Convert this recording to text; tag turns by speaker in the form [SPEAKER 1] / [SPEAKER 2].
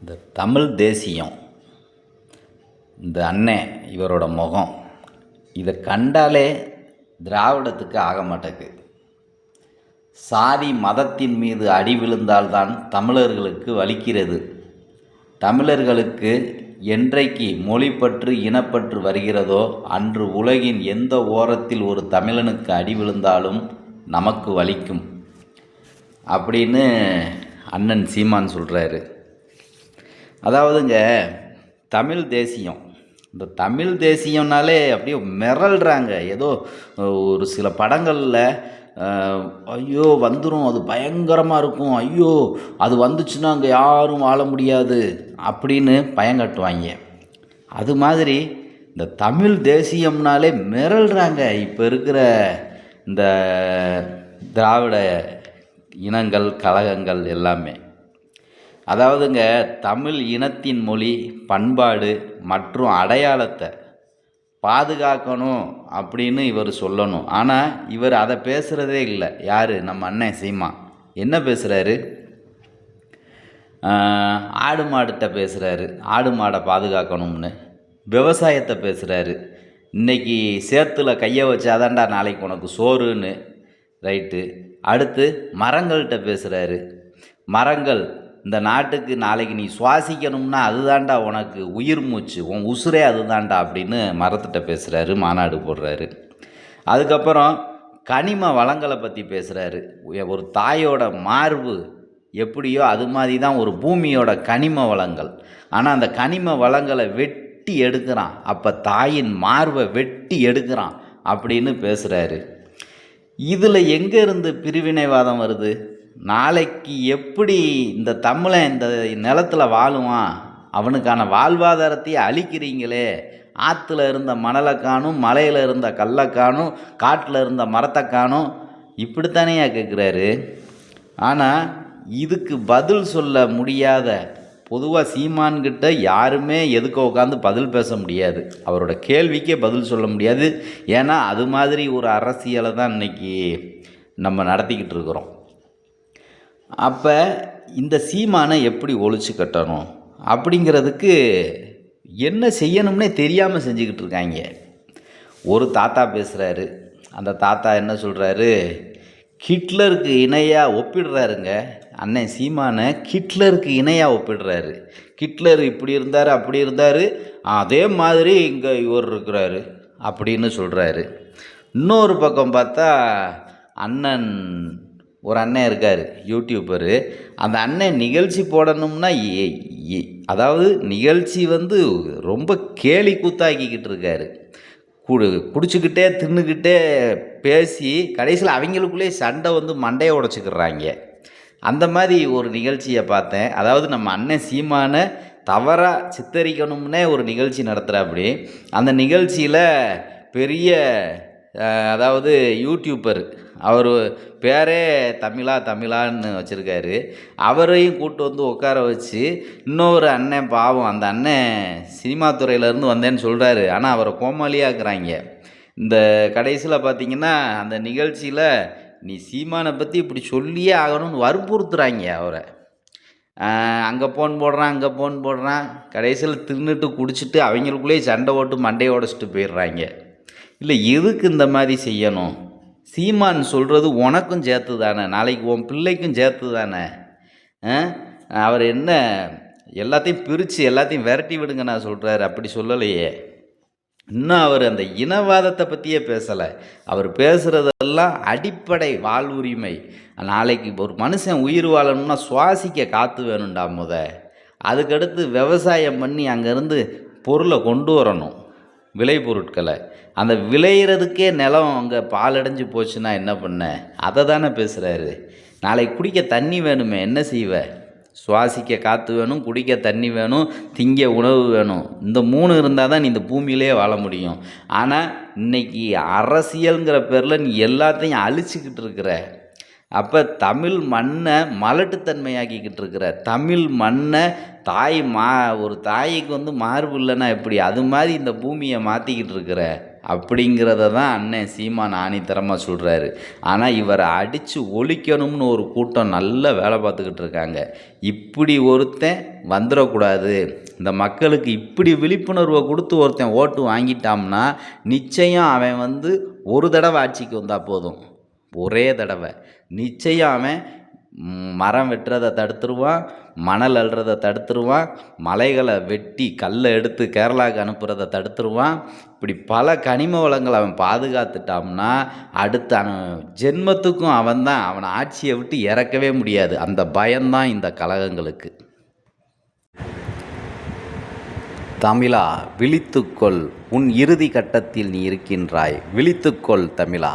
[SPEAKER 1] இந்த தமிழ் தேசியம் இந்த அண்ணன் இவரோட முகம் இதை கண்டாலே திராவிடத்துக்கு ஆக மாட்டேக்கு சாதி மதத்தின் மீது அடி விழுந்தால்தான் தமிழர்களுக்கு வலிக்கிறது. தமிழர்களுக்கு என்றைக்கு மொழிப்பற்று இனப்பற்று வருகிறதோ அன்று உலகின் எந்த ஓரத்தில் ஒரு தமிழனுக்கு அடி விழுந்தாலும் நமக்கு வலிக்கும். அப்படின்னு அண்ணன் சீமான் சொல்கிறாரு அதாவதுங்க தமிழ் தேசியம். இந்த தமிழ் தேசியம்னாலே அப்படியே மிரள்றாங்க ஏதோ ஒரு சில படங்களில் ஐயோ வந்துடும் அது பயங்கரமாக இருக்கும். ஐயோ அது வந்துச்சுன்னா அங்கே யாரும் வாழ முடியாது அப்படின்னு பயங்கட்டுவாங்க அது மாதிரி இந்த தமிழ் தேசியம்னாலே மிரள்றாங்க இப்போ இருக்கிற இந்த திராவிட இனங்கள் கழகங்கள் எல்லாமே. அதாவதுங்க தமிழ் இனத்தின் மொழி பண்பாடு மற்றும் அடையாளத்தை பாதுகாக்கணும் அப்படின்னு இவர் சொல்லணும். ஆனால் இவர் அதை பேசுகிறதே இல்லை. யார்? நம்ம அண்ணன் சீமா. என்ன பேசுகிறாரு ஆடு மாடுகிட்ட பேசுகிறாரு ஆடு மாடை பாதுகாக்கணும்னு. விவசாயத்தை பேசுகிறாரு இன்னைக்கு சேத்துல கையை வச்சாதான்டா நாளைக்கு உனக்கு சோறுன்னு ரைட்டு. அடுத்து மரங்கள்கிட்ட பேசுகிறாரு மரங்கள் இந்த நாட்டுக்கு நாளைக்கு நீ சுவாசிக்கணும்னா அதுதான்டா உனக்கு உயிர் மூச்சு உன் உசுரே அதுதான்டா அப்படின்னு மரத்திட்ட பேசுகிறாரு மாநாடு போடுறாரு. அதுக்கப்புறம் கனிம வளங்களை பற்றி பேசுகிறாரு ஒரு தாயோட மார்பு எப்படியோ அது மாதிரி தான் ஒரு பூமியோட கனிம வளங்கள். ஆனால் அந்த கனிம வளங்களை வெட்டி எடுக்கிறான். அப்போ தாயின் மார்பை வெட்டி எடுக்கிறான் அப்படின்னு பேசுகிறாரு இதில் எங்கேருந்து பிரிவினைவாதம் வருது? நாளைக்கு எப்படி இந்த தமிழன் இந்த நிலத்தில் வாழுவான்? அவனுக்கான வாழ்வாதாரத்தையே அழிக்கிறீங்களே. ஆற்றுல இருந்த மணலை காணும் மலையில் இருந்த கல்லை காணும் காட்டில் இருந்த மரத்தை காணும். இப்படித்தானேயா கேட்குறாரு ஆனால் இதுக்கு பதில் சொல்ல முடியாத பொதுவாக சீமான்கிட்ட யாருமே எதுக்க உட்காந்து பதில் பேச முடியாது. அவரோட கேள்விக்கே பதில் சொல்ல முடியாது. ஏன்னா அது மாதிரி ஒரு அரசியலை தான் இன்னைக்கு நம்ம நடத்திக்கிட்டு இருக்கிறோம். அப்போ இந்த சீமானை எப்படி ஒழிச்சு கட்டணும்? அப்படிங்கிறதுக்கு என்ன செய்யணும்னே தெரியாமல் செஞ்சுக்கிட்டு இருக்காங்க. ஒரு தாத்தா பேசுகிறாரு அந்த தாத்தா என்ன சொல்கிறாரு ஹிட்லருக்கு இணையாக ஒப்பிடுறாருங்க. அண்ணன் சீமானை ஹிட்லருக்கு இணையாக ஒப்பிடுறாரு. ஹிட்லர் இப்படி இருந்தார் அப்படி இருந்தார். அதே மாதிரி இங்கே இவர் இருக்கிறாரு அப்படின்னு சொல்கிறாரு இன்னொரு பக்கம் பார்த்தா அண்ணன் ஒரு அண்ணன் இருக்கார் யூடியூப்பரு அந்த அண்ணன் நிகழ்ச்சி போடணும்னா அதாவது நிகழ்ச்சி வந்து ரொம்ப கேலி கூத்தாக்கிக்கிட்டு இருக்காரு. குடு குடிச்சுக்கிட்டே தின்னுக்கிட்டே பேசி கடைசியில் அவங்களுக்குள்ளேயே சண்டை வந்து மண்டையை உடச்சிக்கிறாங்க அந்த மாதிரி ஒரு நிகழ்ச்சியை பார்த்தேன். அதாவது நம்ம அண்ணன் சீமான தவறாக சித்தரிக்கணும்னே ஒரு நிகழ்ச்சி நடத்துகிறாப்படி அந்த நிகழ்ச்சியில் பெரிய அதாவது யூடியூப்பர் அவர் பேரே தமிழா தமிழான்னு வச்சுருக்காரு. அவரையும் கூப்பிட்டு வந்து உட்கார வச்சு இன்னொரு அண்ணன் பாவம் அந்த அண்ணன் சினிமா துறையிலேருந்து வந்தேன்னு சொல்கிறாரு ஆனால் அவரை கோமாளியாக்குறாங்க. இந்த கடைசியில் பார்த்தீங்கன்னா அந்த நிகழ்ச்சியில் நீ சீமானை பற்றி இப்படி சொல்லியே ஆகணும்னு வற்புறுத்துறாங்க அவரை. அங்கே போன் போடுறான் அங்கே போன் போடுறான். கடைசியில் தின்னுட்டு குடிச்சிட்டு அவங்களுக்குள்ளேயே சண்டை ஓட்டு மண்டையை உடச்சிட்டு போயிடுறாங்க. இல்லை எதுக்கு இந்த மாதிரி செய்யணும்? சீமான் சொல்கிறது உனக்கும் சேர்த்து தானே நாளைக்கு உன் பிள்ளைக்கும் சேர்த்து தானே ஆ? அவர் என்ன எல்லாத்தையும் பிரித்து எல்லாத்தையும் விரட்டி விடுங்க நான் சொல்கிறாரு அப்படி சொல்லலையே. இன்னும் அவர் அந்த இனவாதத்தை பற்றியே பேசலை. அவர் பேசுகிறதெல்லாம் அடிப்படை வாழ்வுரிமை. நாளைக்கு ஒரு மனுஷன் உயிர் வாழணும்னா சுவாசிக்க காற்று வேணும்டா முத. அதுக்கடுத்து விவசாயம் பண்ணி அங்கேருந்து பொருளை கொண்டு வரணும். விளை பொருட்களை. அந்த விளையிறதுக்கே நிலம் அங்கே பாலடைஞ்சு போச்சுன்னா என்ன பண்ண? அதை தானே பேசுகிறாரு நாளைக்கு குடிக்க தண்ணி வேணுமே என்ன செய்வ? சுவாசிக்க காற்று வேணும் குடிக்க தண்ணி வேணும் திங்க உணவு வேணும். இந்த மூணு இருந்தால் தான் நீ இந்த பூமியிலே வாழ முடியும். ஆனால் இன்னைக்கு அரசியல்ங்கிற பேரில் நீ எல்லாத்தையும் அழிச்சிக்கிட்டு இருக்கிற. அப்போ தமிழ் மண்ணை மலட்டுத்தன்மையாக்கிக்கிட்டு இருக்கிற தமிழ் மண்ணை தாய் மா ஒரு தாய்க்கு வந்து மார்பு இல்லைன்னா எப்படி? அது மாதிரி இந்த பூமியை மாற்றிக்கிட்டு இருக்கிற அப்படிங்கிறத தான் அண்ணன் சீமான் ஆணித்தரமாக சொல்கிறாரு ஆனால் இவரை அடித்து ஒழிக்கணும்னு ஒரு கூட்டம் நல்ல வேலை பார்த்துக்கிட்டு இருக்காங்க. இப்படி ஒருத்தன் வந்துடக்கூடாது. இந்த மக்களுக்கு இப்படி விழிப்புணர்வை கொடுத்து ஒருத்தன் ஓட்டு வாங்கிட்டான்னா நிச்சயம் அவன் வந்து ஒரு தடவை ஆட்சிக்கு வந்தால் போதும். ஒரே தடவை. நிச்சயம் அவன் மரம் வெட்டுறதை தடுத்துருவான் மணல் அள்ளுறதை தடுத்துருவான் மலைகளை வெட்டி கல்லை எடுத்து கேரளாவுக்கு அனுப்புகிறத தடுத்துருவான். இப்படி பல கனிம வளங்களை அவன் பாதுகாத்துட்டான்னா அடுத்த அவன் ஜென்மத்துக்கும் அவன் தான் அவனை ஆட்சியை விட்டு இறக்கவே முடியாது. அந்த பயம்தான் இந்த கழகங்களுக்கு. தமிழா விழித்துக்கொள். உன் இறுதி கட்டத்தில் நீ இருக்கின்றாய். விழித்துக்கொள் தமிழா.